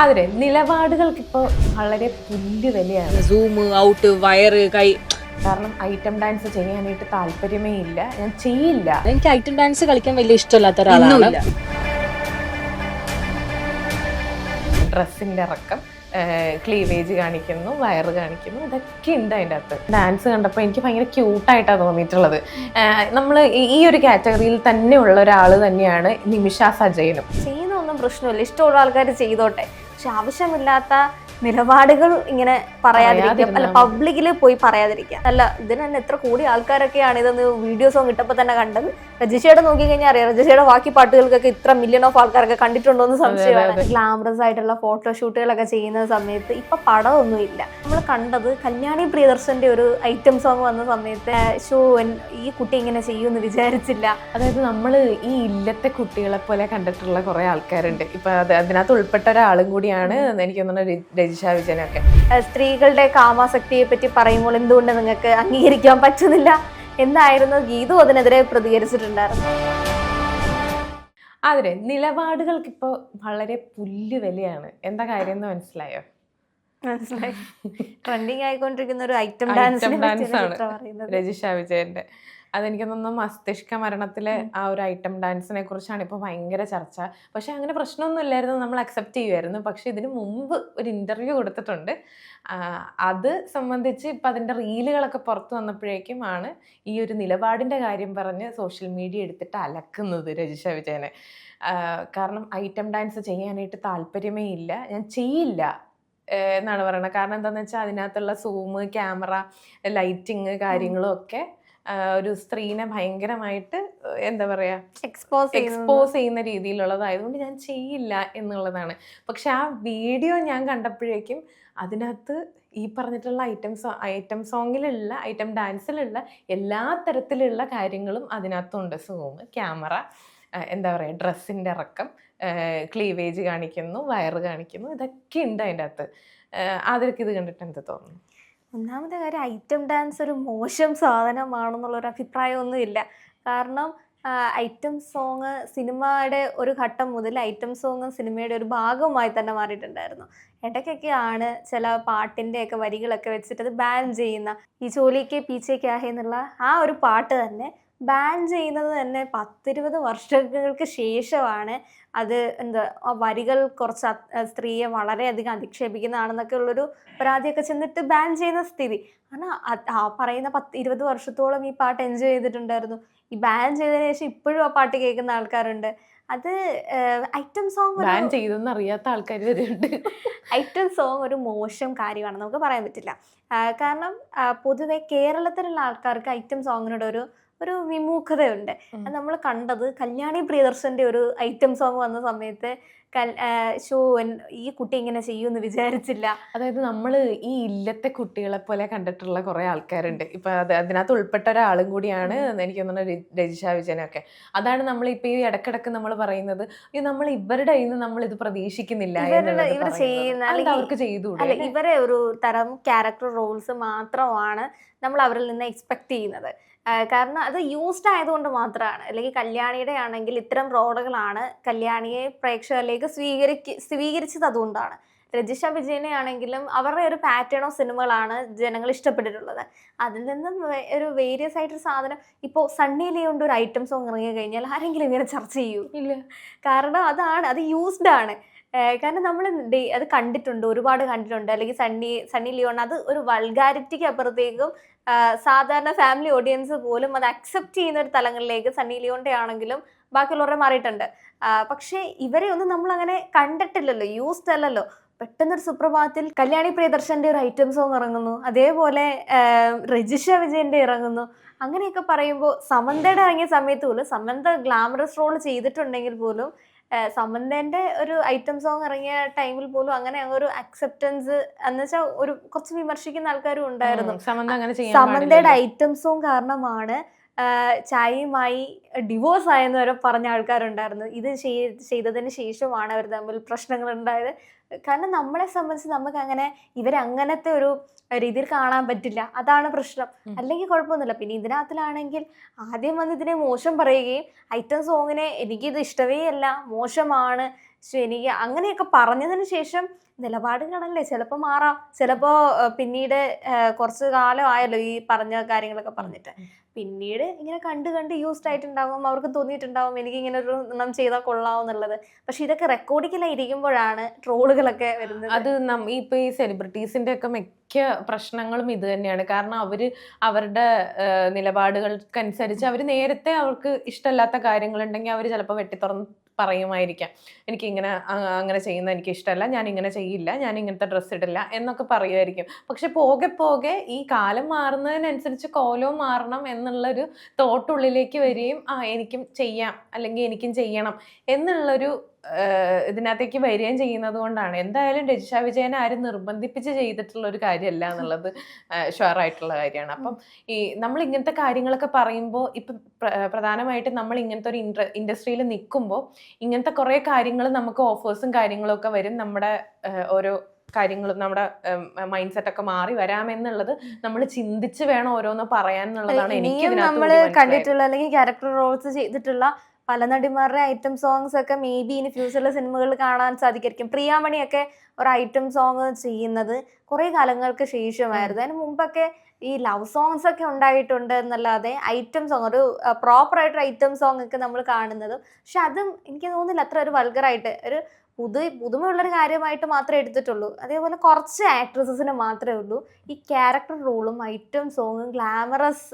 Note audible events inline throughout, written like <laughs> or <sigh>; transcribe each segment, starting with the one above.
അതെ നിലപാടുകൾക്ക് ഇപ്പോൾ വളരെ പുല്ല് വിലയാണ്. സൂം ഔട്ട് വയറ് കൈ. കാരണം ഐറ്റം ഡാൻസ് ചെയ്യാനായിട്ട് താല്പര്യമേ ഇല്ല. ഞാൻ ചെയ്യില്ല. എനിക്ക് ഐറ്റം ഡാൻസ് കളിക്കാൻ വലിയ ഇഷ്ടമില്ലാത്ത ഒരാളാണ്. ഡ്രസ്സിന്റെ ഇറക്കം ക്ലീവേജ് കാണിക്കുന്നു വയറ് കാണിക്കുന്നു ഇതൊക്കെ ഉണ്ട് അതിന്റെ അകത്ത്. ഡാൻസ് കണ്ടപ്പോൾ എനിക്ക് ഭയങ്കര ക്യൂട്ടായിട്ടാണ് തോന്നിയിട്ടുള്ളത്. നമ്മൾ ഈ ഒരു കാറ്റഗറിയിൽ തന്നെ ഉള്ള ഒരാൾ തന്നെയാണ് നിമിഷ സജയനും. ചെയ്യുന്നൊന്നും പ്രശ്നമില്ല. ഇഷ്ടമുള്ള ആൾക്കാർ ചെയ്തോട്ടെ. പക്ഷെ ആവശ്യമില്ലാത്ത നിലപാടുകൾ ഇങ്ങനെ പറയാതിരിക്കാം അല്ല പബ്ലിക്കിൽ പോയി പറയാതിരിക്കാം അല്ല ഇതിന് തന്നെ എത്ര കൂടി ആൾക്കാരൊക്കെയാണ് ഇതൊന്ന് വീഡിയോ സോങ് ഇട്ടപ്പോൾ തന്നെ കണ്ടത്. രജിഷയുടെ നോക്കി കഴിഞ്ഞാൽ അറിയാം രജിഷയുടെ ബാക്കി പാട്ടുകൾക്കൊക്കെ ഇത്ര മില്യൺ ഓഫ് ആൾക്കാരൊക്കെ കണ്ടിട്ടുണ്ടോ എന്ന് സംശയമാണ്. ഗ്ലാമറസ് ആയിട്ടുള്ള ഫോട്ടോഷൂട്ടുകളൊക്കെ ചെയ്യുന്ന സമയത്ത് ഇപ്പൊ പടമൊന്നും ഇല്ല. നമ്മൾ കണ്ടത് കല്യാണി പ്രിയദർശന്റെ ഒരു ഐറ്റം സോങ് വന്ന സമയത്ത് ഷോ ഈ കുട്ടി ഇങ്ങനെ ചെയ്യുമെന്ന് വിചാരിച്ചില്ല. അതായത് നമ്മൾ ഈ ഇല്ലത്തെ കുട്ടികളെ പോലെ കണ്ടിട്ടുള്ള കുറെ ആൾക്കാരുണ്ട്. ഇപ്പൊ അത് അതിനകത്ത് ഉൾപ്പെട്ട ഒരാളും കൂടിയാണ് എനിക്ക് തോന്നുന്നത് ഏഹ് സ്ത്രീകളുടെ കാമാസക്തിയെ പറ്റി പറയുമ്പോൾ എന്തുകൊണ്ട് നിങ്ങൾക്ക് അംഗീകരിക്കാൻ പറ്റുന്നില്ല? എന്നായിരുന്നു ഗീതു അതിനെതിരെ പ്രതികരിച്ചിട്ടുണ്ടായിരുന്നു അതെ നിലപാടുകൾക്ക് ഇപ്പോൾ വളരെ പുല്ല് വിലയാണ് എന്താ കാര്യം എന്ന് മനസ്സിലായോ? മനസ്സിലായി. <laughs> ട്രെൻഡിങ് ആയിക്കൊണ്ടിരിക്കുന്ന ഒരു ഐറ്റം ഡാൻസ് ആണ്. രജിഷ വിജയന്റെ അതെനിക്ക് തോന്നുന്നു മസ്തിഷ്ക മരണത്തിലെ ആ ഒരു ഐറ്റം ഡാൻസിനെ കുറിച്ചാണ് ഇപ്പോൾ ഭയങ്കര ചർച്ച. പക്ഷെ അങ്ങനെ പ്രശ്നമൊന്നും ഇല്ലായിരുന്നു. നമ്മൾ അക്സെപ്റ്റ് ചെയ്യുമായിരുന്നു പക്ഷെ ഇതിന് മുമ്പ് ഒരു ഇന്റർവ്യൂ കൊടുത്തിട്ടുണ്ട്. അത് സംബന്ധിച്ച് ഇപ്പം അതിന്റെ റീലുകളൊക്കെ പുറത്തു വന്നപ്പോഴേക്കും ആണ് ഈ ഒരു നിലപാടിന്റെ കാര്യം പറഞ്ഞ് സോഷ്യൽ മീഡിയ എടുത്തിട്ട് അലക്കുന്നത് രജിഷ വിജയനെ. കാരണം ഐറ്റം ഡാൻസ് ചെയ്യാനായിട്ട് താല്പര്യമേ ഇല്ല. ഞാൻ ചെയ്യില്ല എന്നാണ് പറയുന്നത് കാരണം എന്താണെന്ന് വെച്ചാൽ അതിനകത്തുള്ള സൂമ് ക്യാമറ ലൈറ്റിങ് കാര്യങ്ങളും ഒക്കെ ഒരു സ്ത്രീനെ ഭയങ്കരമായിട്ട് എന്താ പറയാ എക്സ്പോസ് എക്സ്പോസ് ചെയ്യുന്ന രീതിയിലുള്ളതായതുകൊണ്ട് ഞാൻ ചെയ്യില്ല എന്നുള്ളതാണ്. പക്ഷെ ആ വീഡിയോ ഞാൻ കണ്ടപ്പോഴേക്കും അതിനകത്ത് ഈ പറഞ്ഞിട്ടുള്ള ഐറ്റം സോ ഐറ്റം സോങ്ങിലുള്ള ഐറ്റം ഡാൻസിലുള്ള എല്ലാ തരത്തിലുള്ള കാര്യങ്ങളും അതിനകത്തുണ്ട്. സൂം ക്യാമറ എന്താ പറയുക ഡ്രസ്സിന്റെ ഇറക്കം ക്ലീവേജ് കാണിക്കുന്നു വയറ് കാണിക്കുന്നു ഇതൊക്കെ ഉണ്ട് അതിന്റെ അകത്ത് ആദരക്ക് ഇത് കണ്ടിട്ട് എന്ത് തോന്നുന്നു? ഒന്നാമത്തെ കാര്യം ഐറ്റം ഡാൻസ് ഒരു മോശം സാധനമാണെന്നുള്ളൊരു അഭിപ്രായമൊന്നും ഇല്ല. കാരണം ഐറ്റം സോങ് സിനിമയുടെ ഒരു ഘട്ടം മുതൽ ഐറ്റം സോങ് സിനിമയുടെ ഒരു ഭാഗമായി തന്നെ മാറിയിട്ടുണ്ടായിരുന്നു. ഇടയ്ക്കൊക്കെ ആണ് ചില പാട്ടിന്റെയൊക്കെ വരികളൊക്കെ വെച്ചിട്ട് അത് ബാൻ ചെയ്യുന്ന ഈ ചോലിക്ക് പീച്ചെ ക്യാഹെ എന്നുള്ള ആ ഒരു പാട്ട് തന്നെ ബാൻ ചെയ്യുന്നത് തന്നെ പത്തിരുപത് വർഷങ്ങൾക്ക് ശേഷമാണ് അത് എന്താ വരികൾ കുറച്ച് സ്ത്രീയെ വളരെയധികം അധിക്ഷേപിക്കുന്നതാണെന്നൊക്കെ ഉള്ളൊരു പരാതിയൊക്കെ ചെന്നിട്ട് ബാൻ ചെയ്യുന്ന സ്ഥിതി. കാരണം ആ പറയുന്ന പത്ത് ഇരുപത് വർഷത്തോളം ഈ പാട്ട് എൻജോയ് ചെയ്തിട്ടുണ്ടായിരുന്നു. ഈ ബാൻ ചെയ്തതിന് ശേഷം ഇപ്പോഴും ആ പാട്ട് കേൾക്കുന്ന ആൾക്കാരുണ്ട്. അത് ഐറ്റം സോങ് ബാൻ ചെയ്തെന്ന് അറിയാത്ത ആൾക്കാർ വരെയുണ്ട് ഐറ്റം സോങ് ഒരു മോശം കാര്യമാണ് നമുക്ക് പറയാൻ പറ്റില്ല. കാരണം പൊതുവെ കേരളത്തിലുള്ള ആൾക്കാർക്ക് ഐറ്റം സോങ്ങിനോട് ഒരു ഒരു വിമുഖതയുണ്ട്. അത് നമ്മൾ കണ്ടത് കല്യാണി പ്രിയദർശന്റെ ഒരു ഐറ്റം സോങ് വന്ന സമയത്ത് ഷോ ഈ കുട്ടി ഇങ്ങനെ ചെയ്യുമെന്ന് വിചാരിച്ചില്ല. അതായത് നമ്മൾ ഈ ഇല്ലത്തെ കുട്ടികളെ പോലെ കണ്ടിട്ടുള്ള കുറെ ആൾക്കാരുണ്ട്. ഇപ്പൊ അത് അതിനകത്ത് ഉൾപ്പെട്ട ഒരാളും കൂടിയാണ് എനിക്ക് തോന്നുന്നത് രജിഷ വിജയനൊക്കെ അതാണ് നമ്മൾ ഇപ്പൊ ഈ ഇടക്കിടക്ക് നമ്മൾ പറയുന്നത് നമ്മൾ ഇവരുടെ കയ്യിൽ നിന്ന് നമ്മൾ ഇത് പ്രതീക്ഷിക്കുന്നില്ല എന്നുള്ളത് ചെയ്യുന്ന അവർക്ക് ചെയ്തു അല്ല ഇവരെ ഒരു തരം ക്യാരക്ടർ റോൾസ് മാത്രമാണ് നമ്മൾ അവരിൽ നിന്ന് എക്സ്പെക്ട് ചെയ്യുന്നത്. കാരണം അത് യൂസ്ഡ് ആയതുകൊണ്ട് മാത്രമാണ് അല്ലെങ്കിൽ കല്യാണിയുടെ ആണെങ്കിൽ ഇത്തരം റോളുകളാണ് കല്യാണിയെ പ്രേക്ഷകരിലേക്ക് സ്വീകരിക്ക സ്വീകരിച്ചത് അതുകൊണ്ടാണ്. രജിഷ വിജയനെ ആണെങ്കിലും അവരുടെ ഒരു പാറ്റേൺ ഓഫ് സിനിമകളാണ് ജനങ്ങൾ ഇഷ്ടപ്പെട്ടിട്ടുള്ളത്. അതിൽ നിന്നും ഒരു വേരിയസ് ആയിട്ടൊരു സാധനം. ഇപ്പോൾ സണ്ണി കൊണ്ട് ഒരു ഐറ്റം സോങ് ഇറങ്ങി കഴിഞ്ഞാൽ ആരെങ്കിലും ഇങ്ങനെ ചർച്ച ചെയ്യൂ? ഇല്ല. കാരണം അതാണ് അത് യൂസ്ഡ് ആണ്. കാരണം നമ്മൾ അത് കണ്ടിട്ടുണ്ട് ഒരുപാട് കണ്ടിട്ടുണ്ട്. അല്ലെങ്കിൽ സണ്ണി സണ്ണി ലിയോൺ അത് ഒരു വൾഗാരിറ്റിക്ക് അപ്പുറത്തേക്കും സാധാരണ ഫാമിലി ഓഡിയൻസ് പോലും അത് അക്സെപ്റ്റ് ചെയ്യുന്ന ഒരു തലങ്ങളിലേക്ക് സണ്ണി ലിയോണിന്റെ ആണെങ്കിലും ബാക്കിയുള്ളവരെ മാറിയിട്ടുണ്ട്. പക്ഷേ ഇവരെ ഒന്നും നമ്മൾ അങ്ങനെ കണ്ടിട്ടില്ലല്ലോ യൂസ്ഡ് അല്ലല്ലോ. പെട്ടെന്നൊരു സുപ്രഭാതത്തിൽ കല്യാണി പ്രിയദർശന്റെ ഒരു ഐറ്റം സോങ് ഇറങ്ങുന്നു. അതേപോലെ രജിഷ വിജയന്റെ ഇറങ്ങുന്നു. അങ്ങനെയൊക്കെ പറയുമ്പോൾ സമന്തയുടെ ഇറങ്ങിയ സമയത്ത് പോലും സമന്ത ഗ്ലാമറസ് റോൾ ചെയ്തിട്ടുണ്ടെങ്കിൽ പോലും സമന്തന്റെ ഒരു ഐറ്റം സോങ് ഇറങ്ങിയ ടൈമിൽ പോലും അങ്ങനെ ഒരു അക്സെപ്റ്റൻസ് എന്ന് വെച്ചാൽ ഒരു കുറച്ച് വിമർശിക്കുന്ന ആൾക്കാരും ഉണ്ടായിരുന്നു സമന്തയുടെ. ഐറ്റം സോങ് കാരണമാണ് ചായയുമായി ഡിവോഴ്സ് ആയെന്ന് വരെ പറഞ്ഞ ആൾക്കാരുണ്ടായിരുന്നു. ഇത് ചെയ്തതിന് ശേഷമാണ് അവർ തമ്മിൽ പ്രശ്നങ്ങൾ ഉണ്ടായത് കാരണം നമ്മളെ സംബന്ധിച്ച് നമുക്ക് അങ്ങനെ ഇവരങ്ങനത്തെ ഒരു രീതിയിൽ കാണാൻ പറ്റില്ല. അതാണ് പ്രശ്നം. അല്ലെങ്കിൽ കുഴപ്പമൊന്നുമില്ല. പിന്നെ ഇതിനകത്തിലാണെങ്കിൽ ആദ്യം വന്ന് ഇതിനെ മോശം പറയുകയും ഐറ്റം സോങ്ങിനെ എനിക്കിത് ഇഷ്ടമേ അല്ല മോശമാണ് പക്ഷെ എനിക്ക് അങ്ങനെയൊക്കെ പറഞ്ഞതിന് ശേഷം നിലപാടുകളല്ലേ? ചിലപ്പോൾ മാറാം. ചിലപ്പോൾ പിന്നീട് കുറച്ചു കുറച്ച് കാലം ആയല്ലോ ഈ പറഞ്ഞ കാര്യങ്ങളൊക്കെ പറഞ്ഞിട്ട്. പിന്നീട് ഇങ്ങനെ കണ്ട് കണ്ട് യൂസ്ഡ് ആയിട്ടുണ്ടാവും. അവർക്ക് തോന്നിയിട്ടുണ്ടാവും. എനിക്ക് ഇങ്ങനെ ഒരു എണ്ണം ചെയ്താൽ കൊള്ളാവും എന്നുള്ളത്. പക്ഷെ ഇതൊക്കെ റെക്കോർഡിക്കലായി ഇരിക്കുമ്പോഴാണ് ട്രോളുകളൊക്കെ വരുന്നത്. അത് ഇപ്പൊ ഈ സെലിബ്രിറ്റീസിന്റെ ഒക്കെ മിക്ക പ്രശ്നങ്ങളും ഇത് തന്നെയാണ്. കാരണം അവർ അവരുടെ നിലപാടുകൾക്കനുസരിച്ച് അവർ നേരത്തെ അവർക്ക് ഇഷ്ടമല്ലാത്ത കാര്യങ്ങളുണ്ടെങ്കിൽ അവർ ചിലപ്പോൾ വെട്ടിത്തുറന്ന് പറയുമായിരിക്കാം. എനിക്ക് ഇങ്ങനെ അങ്ങനെ ചെയ്യുന്നത് എനിക്ക് ഇഷ്ടമല്ല ഞാൻ ഇങ്ങനെ ചെയ്യില്ല ഞാൻ ഇങ്ങനത്തെ ഡ്രസ്സ് ഇടില്ല എന്നൊക്കെ പറയുമായിരിക്കും. പക്ഷെ പോകെ പോകെ ഈ കാലം മാറുന്നതിനനുസരിച്ച് കോലവും മാറണം എന്നുള്ളൊരു തോട്ടുള്ളിലേക്ക് വരികയും ആ എനിക്കും ചെയ്യാം അല്ലെങ്കിൽ എനിക്കും ചെയ്യണം എന്നുള്ളൊരു ഇതിനകത്തേക്ക് വരികയും ചെയ്യുന്നത് കൊണ്ടാണ്. എന്തായാലും രജിഷ വിജയനെ ആരും നിർബന്ധിപ്പിച്ച് ചെയ്തിട്ടുള്ള ഒരു കാര്യമല്ല എന്നുള്ളത് ഷുവറായിട്ടുള്ള കാര്യമാണ്. അപ്പം ഈ നമ്മൾ ഇങ്ങനത്തെ കാര്യങ്ങളൊക്കെ പറയുമ്പോൾ ഇപ്പം പ്രധാനമായിട്ട് നമ്മൾ ഇങ്ങനത്തെ ഒരു ഇൻഡ ഇൻഡസ്ട്രിയിൽ നിൽക്കുമ്പോൾ ഇങ്ങനത്തെ കുറേ കാര്യങ്ങൾ നമുക്ക് ഓഫേഴ്സും കാര്യങ്ങളൊക്കെ വരും. നമ്മുടെ ഓരോ കാര്യങ്ങളും നമ്മുടെ മൈൻഡ് സെറ്റ് ഒക്കെ മാറി വരാമെന്നുള്ളത് നമ്മൾ ചിന്തിച്ച് വേണം ഓരോന്ന് പറയാൻ എന്നുള്ളതാണ് എനിക്ക് നമ്മൾ കണ്ടിട്ടുള്ള അല്ലെങ്കിൽ ക്യാരക്ടർ റോൾസ് ചെയ്തിട്ടുള്ള പല നടിമാരുടെ ഐറ്റം സോങ്സ് ഒക്കെ മേ ബി ഇനി ഫ്യൂച്ചറിലെ സിനിമകളിൽ കാണാൻ സാധിക്കും പ്രിയാമണിയൊക്കെ ഒരു ഐറ്റം സോങ് ചെയ്യുന്നത് കുറേ കാലങ്ങൾക്ക് ശേഷമായിരുന്നു. അതിന് മുമ്പൊക്കെ ഈ ലവ് സോങ്സ് ഒക്കെ ഉണ്ടായിട്ടുണ്ട് എന്നല്ലാതെ ഐറ്റം സോങ് ഒരു പ്രോപ്പർ ആയിട്ട് ഐറ്റം സോങ് ഒക്കെ നമ്മൾ കാണുന്നതും. പക്ഷെ അതും എനിക്ക് തോന്നുന്നില്ല അത്ര ഒരു വൾഗറായിട്ട് ഒരു പുതു പുതുമയുള്ളൊരു കാര്യമായിട്ട് മാത്രമേ എടുത്തിട്ടുള്ളൂ. അതേപോലെ കുറച്ച് ആക്ട്രസസിന് മാത്രമേ ഉള്ളൂ. ഈ ക്യാരക്ടർ റോളും ഐറ്റം സോങ്ങും ഗ്ലാമറസ്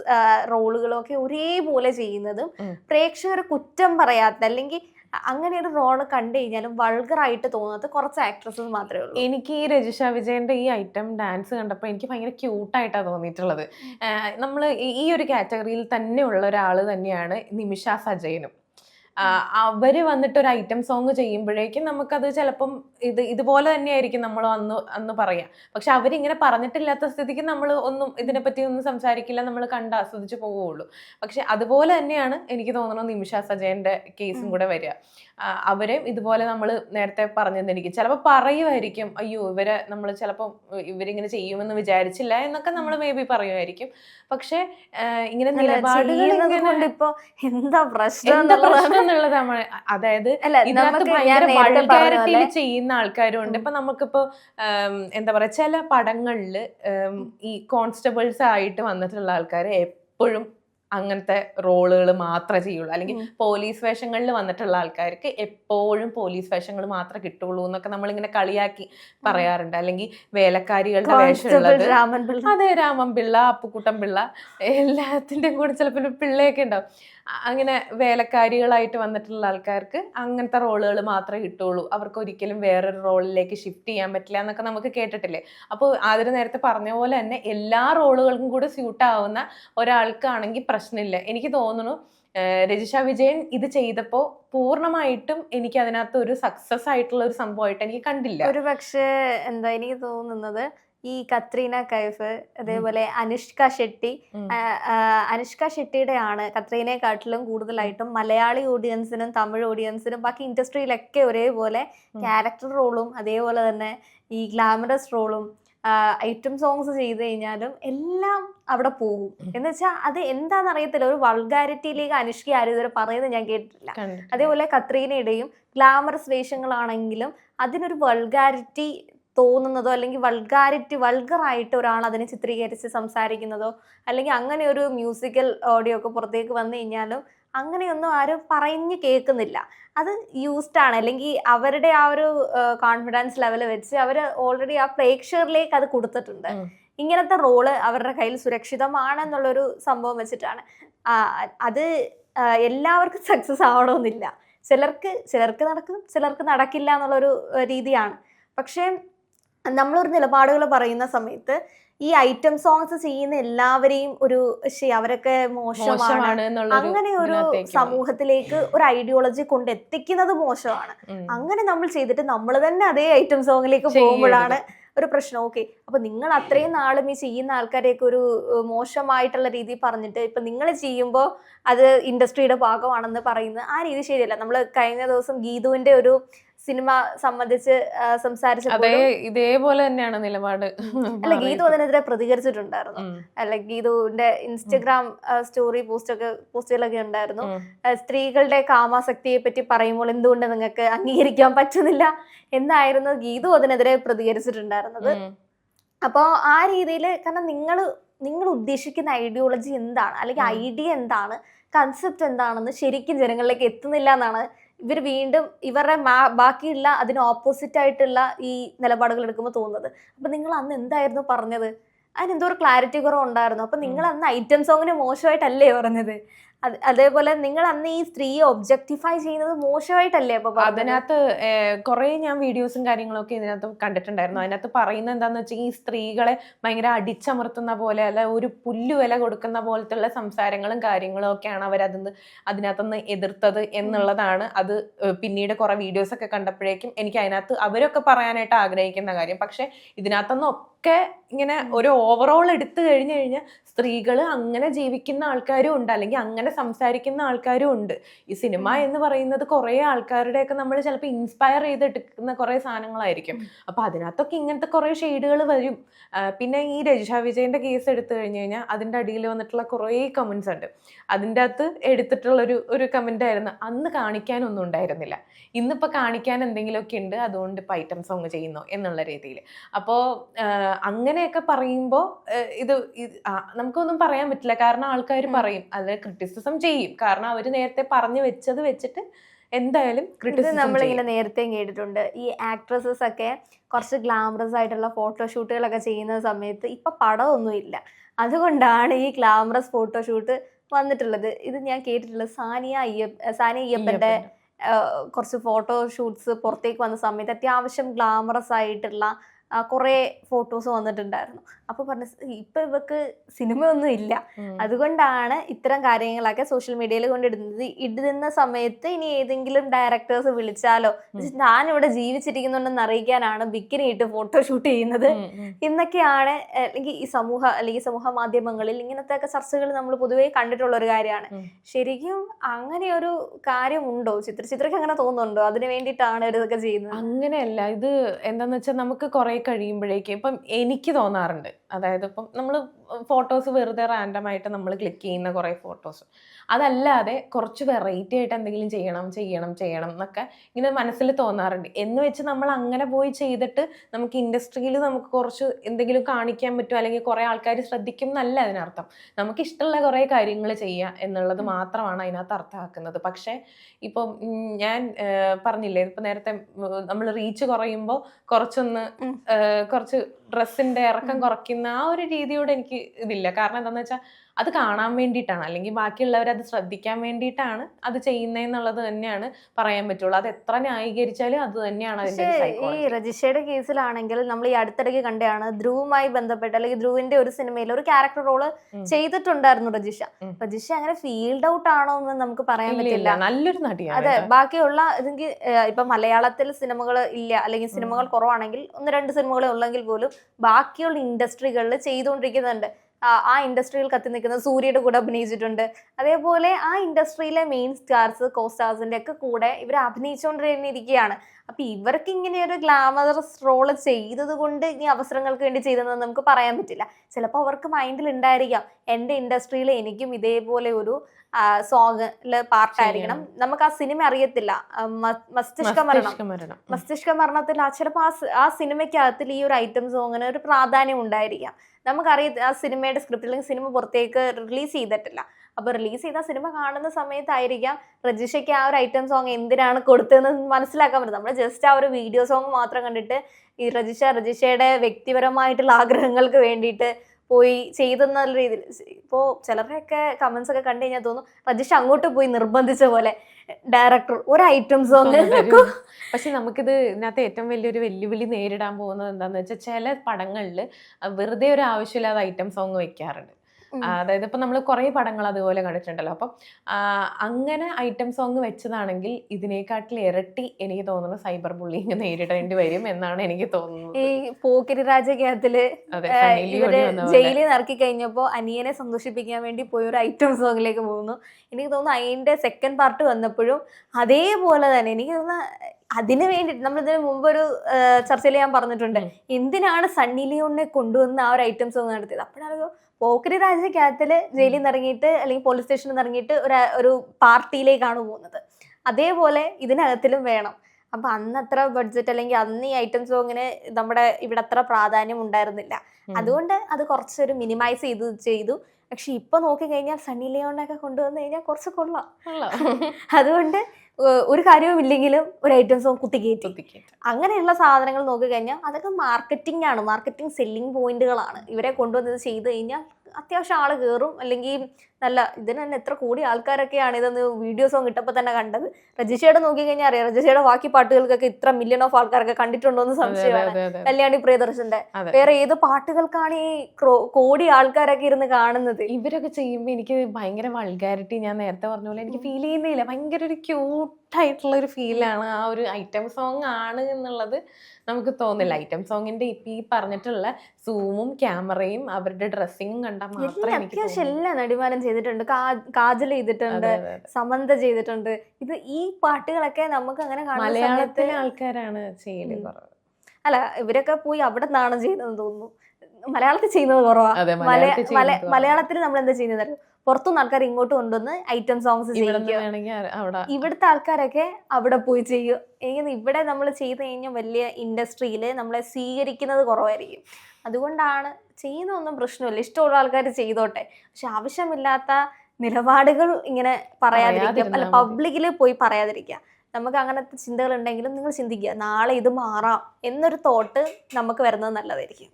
റോളുകളും ഒക്കെ ഒരേപോലെ ചെയ്യുന്നതും പ്രേക്ഷകർ കുറ്റം പറയാത്ത അല്ലെങ്കിൽ അങ്ങനെ ഒരു റോൾ കണ്ടു കഴിഞ്ഞാലും വൾഗറായിട്ട് തോന്നുന്നത് കുറച്ച് ആക്ട്രസസ് മാത്രമേ ഉള്ളൂ. എനിക്ക് ഈ രജിഷ വിജയന്റെ ഈ ഐറ്റം ഡാൻസ് കണ്ടപ്പോൾ എനിക്ക് ഭയങ്കര ക്യൂട്ടായിട്ടാണ് തോന്നിയിട്ടുള്ളത്. നമ്മൾ ഈ ഒരു കാറ്റഗറിയിൽ തന്നെ ഉള്ള ഒരാൾ തന്നെയാണ് നിമിഷ സജയനും. അവർ വന്നിട്ട് ഒരു ഐറ്റം സോങ് ചെയ്യുമ്പോഴേക്കും നമുക്കത് ചിലപ്പം ഇത് ഇതുപോലെ തന്നെയായിരിക്കും നമ്മൾ അന്ന് അന്ന് പറയാം. പക്ഷെ അവരിങ്ങനെ പറഞ്ഞിട്ടില്ലാത്ത സ്ഥിതിക്ക് നമ്മൾ ഒന്നും ഇതിനെപ്പറ്റി ഒന്നും സംസാരിക്കില്ല നമ്മൾ കണ്ട് ആസ്വദിച്ച് പോവുള്ളൂ. പക്ഷെ അതുപോലെ തന്നെയാണ് എനിക്ക് തോന്നുന്നത് നിമിഷ സജയന്റെ കേസും. കൂടെ വരിക. അവരെയും ഇതുപോലെ നമ്മൾ നേരത്തെ പറഞ്ഞെന്നിരിക്കും ചിലപ്പോൾ പറയുമായിരിക്കും അയ്യോ ഇവരെ നമ്മൾ ചിലപ്പോൾ ഇവരിങ്ങനെ ചെയ്യുമെന്ന് വിചാരിച്ചില്ല എന്നൊക്കെ നമ്മൾ മേ ബി പറയുമായിരിക്കും പക്ഷെ ഇങ്ങനെ നിലപാടുകൾ ഇപ്പൊ എന്താ പ്രശ്നം എന്നുള്ളത് നമ്മൾ അതായത് ഇതിനകത്ത് ഭയങ്കര വൾഗാരിറ്റിയിൽ ചെയ്യുന്ന ആൾക്കാരും ഉണ്ട്. ഇപ്പൊ നമുക്കിപ്പോ എന്താ പറയാ ചില പടങ്ങളിൽ ഈ കോൺസ്റ്റബിൾസ് ആയിട്ട് വന്നിട്ടുള്ള ആൾക്കാർ എപ്പോഴും അങ്ങനത്തെ റോളുകൾ മാത്രമേ ചെയ്യുള്ളൂ. അല്ലെങ്കിൽ പോലീസ് വേഷങ്ങളിൽ വന്നിട്ടുള്ള ആൾക്കാർക്ക് എപ്പോഴും പോലീസ് വേഷങ്ങൾ മാത്രമേ കിട്ടുള്ളൂ എന്നൊക്കെ നമ്മളിങ്ങനെ കളിയാക്കി പറയാറുണ്ട്. അല്ലെങ്കിൽ വേലക്കാരികളുടെ വേഷമുള്ളത് അതെ രാമൻ പിള്ള അപ്പുക്കുട്ടൻ പിള്ള എല്ലാത്തിന്റെയും കൂടെ ചിലപ്പോൾ പിള്ളയൊക്കെ ഉണ്ടാവും. അങ്ങനെ വേലക്കാരികളായിട്ട് വന്നിട്ടുള്ള ആൾക്കാർക്ക് അങ്ങനത്തെ റോളുകൾ മാത്രമേ കിട്ടുള്ളൂ. അവർക്ക് ഒരിക്കലും വേറൊരു റോളിലേക്ക് ഷിഫ്റ്റ് ചെയ്യാൻ പറ്റില്ല എന്നൊക്കെ നമുക്ക് കേട്ടിട്ടില്ലേ? അപ്പോൾ ആതിര നേരത്തെ പറഞ്ഞ പോലെ തന്നെ എല്ലാ റോളുകൾക്കും കൂടെ സ്യൂട്ട് ആവുന്ന ഒരാൾക്കാണെങ്കിൽ പ്രശ്നമില്ല. എനിക്ക് തോന്നുന്നു രജിഷ വിജയൻ ഇത് ചെയ്തപ്പോൾ പൂർണമായിട്ടും എനിക്ക് അതിനകത്ത് ഒരു സക്സസ് ആയിട്ടുള്ള ഒരു സംഭവമായിട്ട് എനിക്ക് കണ്ടില്ല. ഒരു പക്ഷേ എന്താ എനിക്ക് തോന്നുന്നത് ഈ കത്രീന കൈഫ് അതേപോലെ അനുഷ്ക ഷെട്ടി അനുഷ്ക ഷെട്ടിയുടെ ആണ് കത്രീനെക്കാട്ടിലും കൂടുതലായിട്ടും മലയാളി ഓഡിയൻസിനും തമിഴ് ഓഡിയൻസിനും ബാക്കി ഇൻഡസ്ട്രിയിലൊക്കെ ഒരേപോലെ. ക്യാരക്ടർ റോളും അതേപോലെ തന്നെ ഈ ഗ്ലാമറസ് റോളും ഐറ്റം സോങ്സ് ചെയ്ത് കഴിഞ്ഞാലും എല്ലാം അവിടെ പോകും. എന്ന് വെച്ചാൽ അത് എന്താണെന്ന് അറിയത്തില്ല ഒരു വൾഗാരിറ്റിയിലേക്ക് അനുഷ്ക ആരും ഇതുവരെ പറയുന്നത് ഞാൻ കേട്ടിട്ടില്ല. അതേപോലെ കത്രീനയുടെയും ഗ്ലാമറസ് വേഷങ്ങളാണെങ്കിലും അതിനൊരു വൾഗാരിറ്റി തോന്നുന്നതോ അല്ലെങ്കിൽ വൾഗാരിറ്റി വൾഗറായിട്ട് ഒരാൾ അതിനെ ചിത്രീകരിച്ച് സംസാരിക്കുന്നതോ അല്ലെങ്കിൽ അങ്ങനെ ഒരു മ്യൂസിക്കൽ ഓഡിയോ ഒക്കെ പുറത്തേക്ക് വന്നു കഴിഞ്ഞാലും അങ്ങനെയൊന്നും ആരും പറഞ്ഞു കേൾക്കുന്നില്ല. അത് യൂസ്ഡ് ആണ്. അല്ലെങ്കിൽ അവരുടെ ആ ഒരു കോൺഫിഡൻസ് ലെവൽ വെച്ച് അവർ ഓൾറെഡി ആ പ്രേക്ഷകരിലേക്ക് അത് കൊടുത്തിട്ടുണ്ട്. ഇങ്ങനത്തെ റോൾ അവരുടെ കയ്യിൽ സുരക്ഷിതമാണെന്നുള്ളൊരു സംഭവം വെച്ചിട്ടാണ്. അത് എല്ലാവർക്കും സക്സസ് ആവണമെന്നില്ല. ചിലർക്ക് ചിലർക്ക് നടക്കും ചിലർക്ക് നടക്കില്ല എന്നുള്ളൊരു രീതിയാണ്. പക്ഷേ നമ്മളൊരു നിലപാടുകൾ പറയുന്ന സമയത്ത് ഈ ഐറ്റം സോങ്സ് ചെയ്യുന്ന എല്ലാവരെയും ഒരു അവരൊക്കെ മോശമാണ്. അങ്ങനെ ഒരു സമൂഹത്തിലേക്ക് ഒരു ഐഡിയോളജി കൊണ്ട് എത്തിക്കുന്നത് മോശമാണ്. അങ്ങനെ നമ്മൾ ചെയ്തിട്ട് നമ്മൾ തന്നെ അതേ ഐറ്റം സോങ്ങിലേക്ക്. പോകുമ്പോഴാണ് ഒരു പ്രശ്നം. ഓക്കെ അപ്പൊ നിങ്ങൾ അത്രയും നാളും ഈ ചെയ്യുന്ന ആൾക്കാരെയൊക്കെ ഒരു മോശമായിട്ടുള്ള രീതിയിൽ പറഞ്ഞിട്ട് ഇപ്പൊ നിങ്ങൾ ചെയ്യുമ്പോൾ അത് ഇൻഡസ്ട്രിയുടെ ഭാഗമാണെന്ന് പറയുന്നത് ആ രീതി ശരിയല്ല. നമ്മൾ കഴിഞ്ഞ ദിവസം ഗീതുവിന്റെ ഒരു സിനിമ സംബന്ധിച്ച് സംസാരിച്ച ഇതേപോലെ തന്നെയാണ് നിലപാട്. അല്ല ഗീതു അതിനെതിരെ പ്രതികരിച്ചിട്ടുണ്ടായിരുന്നു. അല്ല ഗീതുവിന്റെ ഇൻസ്റ്റഗ്രാം സ്റ്റോറി പോസ്റ്റ് ഒക്കെ പോസ്റ്റുകളൊക്കെ ഉണ്ടായിരുന്നു. സ്ത്രീകളുടെ കാമാസക്തിയെ പറ്റി പറയുമ്പോൾ എന്തുകൊണ്ട് നിങ്ങൾക്ക് അംഗീകരിക്കാൻ പറ്റുന്നില്ല എന്നായിരുന്നു ഗീതു അതിനെതിരെ പ്രതികരിച്ചിട്ടുണ്ടായിരുന്നത്. അപ്പോ അപ്പോൾ ആ രീതിയിൽ കാരണം നിങ്ങൾ നിങ്ങൾ ഉദ്ദേശിക്കുന്ന ഐഡിയോളജി എന്താണ്? അല്ലെങ്കിൽ ഐഡിയ എന്താണ്? കൺസെപ്റ്റ് എന്താണെന്ന് ശരിക്കും ജനങ്ങളിലേക്ക് എത്തുന്നില്ല എന്നാണ് ഇവർ വീണ്ടും ഇവരുടെ മാ- ബാക്കിയുള്ള അതിന് ഓപ്പോസിറ്റ് ആയിട്ടുള്ള ഈ നിലപാടുകൾ എടുക്കുമ്പോൾ തോന്നുന്നത്. അപ്പൊ നിങ്ങൾ അന്ന് എന്തായിരുന്നു പറഞ്ഞത്? അതിന് എന്തോ ഒരു ക്ലാരിറ്റി കുറവുണ്ടായിരുന്നു. അപ്പൊ നിങ്ങൾ അന്ന് ഐറ്റം സോങ്ങിന് മോശമായിട്ടല്ലേ പറഞ്ഞത്? അത് അതേപോലെ നിങ്ങൾ അന്ന് ഈ സ്ത്രീയെ ഒബ്ജക്ടിഫൈ ചെയ്യുന്നത് മോശമായിട്ടല്ലേ അപ്പൊ? അതിനകത്ത് കുറെ ഞാൻ വീഡിയോസും കാര്യങ്ങളൊക്കെ ഇതിനകത്ത് കണ്ടിട്ടുണ്ടായിരുന്നു. അതിനകത്ത് പറയുന്നത് എന്താന്ന് വെച്ചാൽ ഈ സ്ത്രീകളെ ഭയങ്കര അടിച്ചമർത്തുന്ന പോലെ അല്ല ഒരു പുല്ലു വില കൊടുക്കുന്ന പോലത്തുള്ള സംസാരങ്ങളും കാര്യങ്ങളും ഒക്കെയാണ് അവർ അതിന് അതിനകത്തുനിന്ന് എതിർത്തത് എന്നുള്ളതാണ്. അത് പിന്നീട് കുറെ വീഡിയോസ് ഒക്കെ കണ്ടപ്പോഴേക്കും എനിക്ക് അതിനകത്ത് അവരൊക്കെ പറയാനായിട്ട് ആഗ്രഹിക്കുന്ന കാര്യം. പക്ഷെ ഇതിനകത്തുനിന്നൊക്കെ ഇങ്ങനെ ഒരു ഓവറോൾ എടുത്തു കഴിഞ്ഞു കഴിഞ്ഞാൽ സ്ത്രീകൾ അങ്ങനെ ജീവിക്കുന്ന ആൾക്കാരും ഉണ്ട്. അല്ലെങ്കിൽ അങ്ങനെ സംസാരിക്കുന്ന ആൾക്കാരും ഉണ്ട്. ഈ സിനിമ എന്ന് പറയുന്നത് കുറേ ആൾക്കാരുടെയൊക്കെ നമ്മൾ ചിലപ്പോൾ ഇൻസ്പയർ ചെയ്തെടുക്കുന്ന കുറേ സാധനങ്ങളായിരിക്കും. അപ്പൊ അതിനകത്തൊക്കെ ഇങ്ങനത്തെ കുറേ ഷെയ്ഡുകൾ വരും. പിന്നെ ഈ രജിഷ വിജയന്റെ കേസ് എടുത്തു കഴിഞ്ഞു കഴിഞ്ഞാൽ അതിന്റെ അടിയിൽ വന്നിട്ടുള്ള കുറേ കമന്റ്സ് ഉണ്ട്. അതിന്റെ അകത്ത് എടുത്തിട്ടുള്ള ഒരു ഒരു കമന്റ് ആയിരുന്നു. അന്ന് കാണിക്കാനൊന്നും ഉണ്ടായിരുന്നില്ല. ഇന്നിപ്പോൾ കാണിക്കാൻ എന്തെങ്കിലുമൊക്കെ ഉണ്ട് അതുകൊണ്ട് ഇപ്പൊ ഐറ്റം സോങ് ചെയ്യുന്നു എന്നുള്ള രീതിയിൽ അപ്പോൾ അങ്ങനെയൊക്കെ പറയുമ്പോൾ ഇത് നമുക്കൊന്നും പറയാൻ പറ്റില്ല. കാരണം ആൾക്കാർ പറയും. അത് ക്രിറ്റിസിസം ചെയ്യും. കാരണം അവർ നേരത്തെ പറഞ്ഞു വെച്ചത് വെച്ചിട്ട് എന്തായാലും നമ്മളിങ്ങനെ നേരത്തെ കേട്ടിട്ടുണ്ട്. ഈ ആക്ട്രസസ് ഒക്കെ കുറച്ച് ഗ്ലാമറസ് ആയിട്ടുള്ള ഫോട്ടോഷൂട്ടുകളൊക്കെ ചെയ്യുന്ന സമയത്ത് ഇപ്പൊ പടമൊന്നും ഇല്ല അതുകൊണ്ടാണ് ഈ ഗ്ലാമറസ് ഫോട്ടോഷൂട്ട് വന്നിട്ടുള്ളത്. ഇത് ഞാൻ കേട്ടിട്ടുള്ളത് സാനിയ അയ്യപ്പ സാനിയ അയ്യപ്പന്റെ കുറച്ച് കുറച്ച് ഫോട്ടോഷൂട്ട്സ് പുറത്തേക്ക് വന്ന സമയത്ത് അത്യാവശ്യം ഗ്ലാമറസ് ആയിട്ടുള്ള കുറേ ഫോട്ടോസ് വന്നിട്ടുണ്ടായിരുന്നു. അപ്പൊ പറഞ്ഞു ഇപ്പൊ ഇവക്ക് സിനിമയൊന്നും ഇല്ല. അതുകൊണ്ടാണ് ഇത്തരം കാര്യങ്ങളൊക്കെ സോഷ്യൽ മീഡിയയിൽ കൊണ്ടിടുന്നത്. ഇടുന്ന സമയത്ത് ഇനി ഏതെങ്കിലും ഡയറക്ടേഴ്സ് വിളിച്ചാലോ ഞാൻ ഇവിടെ ജീവിച്ചിരിക്കുന്നുണ്ടെന്ന് അറിയിക്കാനാണ് ബിക്കിനി ഇട്ട് ഫോട്ടോഷൂട്ട് ചെയ്യുന്നത്. എന്നൊക്കെയാണ് അല്ലെങ്കിൽ ഈ സമൂഹ അല്ലെങ്കിൽ സമൂഹ മാധ്യമങ്ങളിൽ ഇങ്ങനത്തെ ഒക്കെ ചർച്ചകൾ നമ്മൾ പൊതുവേ കണ്ടിട്ടുള്ള ഒരു കാര്യമാണ്. ശരിക്കും അങ്ങനെ ഒരു കാര്യമുണ്ടോ? ചിത്ര ചിത്രക്ക് അങ്ങനെ തോന്നുന്നുണ്ടോ? അതിന് വേണ്ടിയിട്ടാണ് ഇതൊക്കെ ചെയ്യുന്നത്? അങ്ങനെയല്ല. ഇത് എന്താന്ന് വെച്ചാൽ നമുക്ക് കുറെ കഴിയുമ്പോഴേക്കും ഇപ്പം എനിക്ക് തോന്നാറുണ്ട്. അതായത് ഇപ്പം നമ്മൾ ഫോട്ടോസ് വെറുതെ റാൻഡമായിട്ട് നമ്മൾ ക്ലിക്ക് ചെയ്യുന്ന കുറേ ഫോട്ടോസ്. അതല്ലാതെ കുറച്ച് വെറൈറ്റി ആയിട്ട് എന്തെങ്കിലും ചെയ്യണം ചെയ്യണം ചെയ്യണം എന്നൊക്കെ ഇങ്ങനെ മനസ്സിൽ തോന്നാറുണ്ട്. എന്ന് വെച്ച് നമ്മൾ അങ്ങനെ പോയി ചെയ്തിട്ട് നമുക്ക് ഇൻഡസ്ട്രിയിൽ നമുക്ക് കുറച്ച് എന്തെങ്കിലും കാണിക്കാൻ പറ്റും അല്ലെങ്കിൽ കുറേ ആൾക്കാർ ശ്രദ്ധിക്കും എന്നല്ല അതിനർത്ഥം. നമുക്ക് ഇഷ്ടമുള്ള കുറേ കാര്യങ്ങൾ ചെയ്യുക എന്നുള്ളത് മാത്രമാണ് അതിനകത്ത് അർത്ഥമാക്കുന്നത്. പക്ഷേ ഇപ്പം ഞാൻ പറഞ്ഞില്ലേ ഇപ്പൊ നേരത്തെ നമ്മൾ റീച്ച് കുറയുമ്പോൾ കുറച്ചൊന്ന് കുറച്ച് ഡ്രസ്സിന്റെ ഇറക്കം കുറയ്ക്കുന്ന ആ ഒരു രീതിയോട് എനിക്ക് ഇതില്ല. കാരണം എന്താണെന്ന് വെച്ചാൽ അത് കാണാൻ വേണ്ടിയിട്ടാണ്. അല്ലെങ്കിൽ ബാക്കിയുള്ളവർ അത് ശ്രദ്ധിക്കാൻ വേണ്ടിയിട്ടാണ് അത് ചെയ്യുന്നതെന്നുള്ളത് തന്നെയാണ് പറയാൻ പറ്റുള്ളൂ. അത് എത്ര ന്യായീകരിച്ചാലും അത് തന്നെയാണ് അതിന്റെ ഈ രജിഷയുടെ കേസിലാണെങ്കിൽ നമ്മൾ ഈ അടുത്തിടയ്ക്ക് കണ്ടതാണ് ധ്രുവുമായി ബന്ധപ്പെട്ട് അല്ലെങ്കിൽ ധ്രുവിന്റെ ഒരു സിനിമയിൽ ഒരു ക്യാരക്ടർ റോൾ ചെയ്തിട്ടുണ്ടായിരുന്നു രജിഷ. രജിഷ അങ്ങനെ ഫീൽഡ് ഔട്ട് ആണോ എന്ന് നമുക്ക് പറയാൻ പറ്റില്ല. നല്ലൊരു നടിയാണ് അതെ ബാക്കിയുള്ള ഇതെങ്കിൽ ഇപ്പൊ മലയാളത്തിൽ സിനിമകൾ ഇല്ല അല്ലെങ്കിൽ സിനിമകൾ കുറവാണെങ്കിൽ ഒന്ന് രണ്ട് സിനിമകളെ ഉള്ളെങ്കിൽ പോലും ബാക്കിയുള്ള ഇൻഡസ്ട്രികളിൽ ചെയ്തുകൊണ്ടിരിക്കുന്നുണ്ട്. ആ, ഇൻഡസ്ട്രിയിൽ കത്തി നിൽക്കുന്ന സൂര്യയുടെ കൂടെ അഭിനയിച്ചിട്ടുണ്ട്. അതേപോലെ ആ ഇൻഡസ്ട്രിയിലെ മെയിൻ സ്റ്റാർസ് കോ സ്റ്റാർസിന്റെ ഒക്കെ കൂടെ ഇവർ അഭിനയിച്ചുകൊണ്ടിരിക്കുകയാണ്. തന്നെ ഇരിക്കുകയാണ് അപ്പൊ ഇവർക്ക് ഇങ്ങനെ ഒരു ഗ്ലാമറസ് റോൾ ചെയ്തത് കൊണ്ട് ഇനി അവസരങ്ങൾക്ക് വേണ്ടി ചെയ്തതെന്ന് നമുക്ക് പറയാൻ പറ്റില്ല. ചിലപ്പോൾ അവർക്ക് മൈൻഡിൽ ഉണ്ടായിരിക്കാം. എന്റെ ഇൻഡസ്ട്രിയിൽ എനിക്കും ഇതേപോലെ ഒരു സോങ്ങിൽ പാർട്ടായിരിക്കണം നമുക്ക് ആ സിനിമ അറിയത്തില്ല. മസ്തിഷ്ക മരണം. മസ്തിഷ്ക മരണത്തിൽ ചിലപ്പോൾ ആ ആ സിനിമയ്ക്കകത്തിൽ ഈ ഒരു ഐറ്റം സോങ്ങിന് ഒരു പ്രാധാന്യം ഉണ്ടായിരിക്കാം. നമുക്കറിയ ആ സിനിമയുടെ സ്ക്രിപ്റ്റ് അല്ലെങ്കിൽ സിനിമ പുറത്തേക്ക് റിലീസ് ചെയ്തിട്ടില്ല. അപ്പൊ റിലീസ് ചെയ്ത സിനിമ കാണുന്ന സമയത്തായിരിക്കാം രജിഷയ്ക്ക് ആ ഒരു ഐറ്റം സോങ് എന്തിനാണ് കൊടുത്തതെന്ന് മനസ്സിലാക്കാൻ പറ്റും നമ്മൾ ജസ്റ്റ് ആ ഒരു വീഡിയോ സോങ് മാത്രം കണ്ടിട്ട് ഈ രജിഷ രജിഷയുടെ വ്യക്തിപരമായിട്ടുള്ള ആഗ്രഹങ്ങൾക്ക് വേണ്ടിയിട്ട് പോയി ചെയ്തെന്ന രീതിയിൽ. ഇപ്പോൾ ചിലരുടെയൊക്കെ കമന്റ്സ് ഒക്കെ കണ്ടു കഴിഞ്ഞാൽ തോന്നും രജിഷ് അങ്ങോട്ട് പോയി നിർബന്ധിച്ച പോലെ. ഡയറക്ടർ ഒരു ഐറ്റം സോങ്. പക്ഷെ നമുക്കിത് ഇതിനകത്ത് ഏറ്റവും വലിയൊരു വെല്ലുവിളി നേരിടാൻ പോകുന്നത് എന്താണെന്ന് വെച്ചാൽ ചില പടങ്ങളിൽ വെറുതെ ഒരു ആവശ്യമില്ലാതെ ഐറ്റം സോങ് വെക്കാറുണ്ട്. അതായത് ഇപ്പൊ നമ്മൾ കുറേ പടങ്ങൾ അതുപോലെ കണ്ടിട്ടുണ്ടല്ലോ. അപ്പം അങ്ങനെ ഐറ്റം സോങ് വെച്ചതാണെങ്കിൽ ഇതിനെക്കാട്ടിൽ ഇരട്ടി എനിക്ക് തോന്നുന്നത് സൈബർ ബുള്ളിങ് നേരിടേണ്ടി വരും എന്നാണ് എനിക്ക് തോന്നുന്നത്. ഈ പോക്കിരി രാജകീയത്തിൽ. ജയിലിൽ നിറക്കി ഇറക്കി കഴിഞ്ഞപ്പോ അനിയനെ സന്തോഷിപ്പിക്കാൻ വേണ്ടി പോയി ഒരു ഐറ്റം സോങ്ങിലേക്ക് പോകുന്നു. എനിക്ക് തോന്നുന്നു അതിന്റെ സെക്കൻഡ് പാർട്ട് വന്നപ്പോഴും അതേപോലെ തന്നെ എനിക്ക് തോന്നുന്നു അതിന് വേണ്ടി നമ്മൾ ഇതിന് മുമ്പ് ഒരു ചർച്ചയിൽ ഞാൻ പറഞ്ഞിട്ടുണ്ട്. എന്തിനാണ് സണ്ണി ലിയോണിനെ കൊണ്ടുവന്ന് ആ ഒരു ഐറ്റം സോങ് നടത്തിയത്? അപ്പോഴാണ് പോക്കരി രാജകേഹത്തിൽ ജയിലിൽ നിന്ന് ഇറങ്ങിയിട്ട് അല്ലെങ്കിൽ പോലീസ് സ്റ്റേഷനിൽ നിന്ന് ഇറങ്ങിയിട്ട് ഒരു ഒരു പാർട്ടിയിലേക്കാണ് പോകുന്നത്. അതേപോലെ ഇതിനകത്തിലും വേണം. അപ്പൊ അന്ന് അത്ര ബഡ്ജറ്റ് അല്ലെങ്കിൽ അന്ന് ഈ ഐറ്റം സോങ്ങിന് നമ്മുടെ ഇവിടെ അത്ര പ്രാധാന്യം ഉണ്ടായിരുന്നില്ല. അതുകൊണ്ട് അത് കുറച്ചൊരു മിനിമൈസ് ചെയ്ത് ചെയ്തു. പക്ഷെ ഇപ്പൊ നോക്കി കഴിഞ്ഞാൽ സണ്ണി ലിയോണൊക്കെ കൊണ്ടുവന്നു കഴിഞ്ഞാൽ കുറച്ച് കൊള്ളാം. <laughs> അതുകൊണ്ട് ഒരു കാര്യവും ഇല്ലെങ്കിലും ഒരു ഐറ്റം സോങ് കുത്തിക്കയറ്റി. അങ്ങനെയുള്ള സാധനങ്ങൾ നോക്കി കഴിഞ്ഞാൽ അതൊക്കെ മാർക്കറ്റിംഗ് ആണ്. മാർക്കറ്റിംഗ് സെല്ലിംഗ് പോയിന്റുകളാണ് ഇവരെ കൊണ്ടുവന്നത് ചെയ്തു കഴിഞ്ഞാൽ അത്യാവശ്യം ആൾ കയറും അല്ലെങ്കിൽ നല്ല ഇതിന് തന്നെ എത്ര കൂടി ആൾക്കാരൊക്കെയാണ് ഇതൊന്ന് വീഡിയോസോ കിട്ടപ്പോൾ തന്നെ കണ്ടത്. രജിഷയുടെ നോക്കി കഴിഞ്ഞാൽ അറിയാം. രജിഷയുടെ ബാക്കി പാട്ടുകൾക്കൊക്കെ ഇത്ര മില്യൺ ഓഫ് ആൾക്കാരൊക്കെ കണ്ടിട്ടുണ്ടോ എന്ന് സംശയമാണ്. കല്യാണി പ്രിയദർശന്റെ. വേറെ ഏത് പാട്ടുകൾക്കാണ് ഈ കോടി ആൾക്കാരൊക്കെ ഇരുന്ന് കാണുന്നത്? ഇവരൊക്കെ ചെയ്യുമ്പോൾ എനിക്ക് ഭയങ്കര വൾഗാരിറ്റി ഞാൻ നേരത്തെ പറഞ്ഞ പോലെ എനിക്ക് ഫീൽ ചെയ്യുന്നില്ല ഭയങ്കര ഒരു ക്യൂട്ടായിട്ടുള്ള ഒരു ഫീലാണ് ആ ഒരു ഐറ്റം സോങ് ആണ് എന്നുള്ളത് നമുക്ക് തോന്നില്ല. ഐറ്റം സോങ്ങിന്റെ ഇപ്പൊ ഈ പറഞ്ഞിട്ടുള്ള സൂമും ക്യാമറയും അവരുടെ ഡ്രസ്സിങ്ങും കണ്ടാൽ മാത്രമേ അത്യാവശ്യം. എല്ലാ നടിമാരും ചെയ്തിട്ടുണ്ട്. കാജൽ ചെയ്തിട്ടുണ്ട്. സമന്ത ചെയ്തിട്ടുണ്ട്. ഇത് ഈ പാട്ടുകളൊക്കെ നമുക്ക് അങ്ങനെ മലയാളത്തിലെ ആൾക്കാരാണ് ചെയ്യൽ അല്ല ഇവരൊക്കെ പോയി അവിടെ നിന്നാണ് ചെയ്യുന്നതെന്ന് തോന്നുന്നു. മലയാളത്തിൽ ചെയ്യുന്നത് കുറവാ. മലയാളത്തിൽ നമ്മൾ എന്താ ചെയ്യുന്നത്? പുറത്തുനിന്ന് ആൾക്കാർ ഇങ്ങോട്ട് കൊണ്ടുവന്ന് ഐറ്റം സോങ്സ് ഇവിടുത്തെ ആൾക്കാരൊക്കെ അവിടെ പോയി ചെയ്യും. എനിക്ക് ഇവിടെ നമ്മൾ ചെയ്ത് കഴിഞ്ഞാൽ വലിയ ഇൻഡസ്ട്രിയിൽ നമ്മളെ സ്വീകരിക്കുന്നത് കുറവായിരിക്കും. അതുകൊണ്ടാണ് ചെയ്യുന്നൊന്നും പ്രശ്നമില്ല. ഇഷ്ടമുള്ള ആൾക്കാർ ചെയ്തോട്ടെ. പക്ഷെ ആവശ്യമില്ലാത്ത നിലപാടുകൾ ഇങ്ങനെ പറയാതിരിക്കുക. അല്ല പബ്ലിക്കിൽ പോയി പറയാതിരിക്കുക. നമുക്ക് അങ്ങനത്തെ ചിന്തകൾ ഉണ്ടെങ്കിലും നിങ്ങൾ ചിന്തിക്കുക. നാളെ ഇത് മാറാം എന്നൊരു തോട്ട് നമുക്ക് വരുന്നത് നല്ലതായിരിക്കും.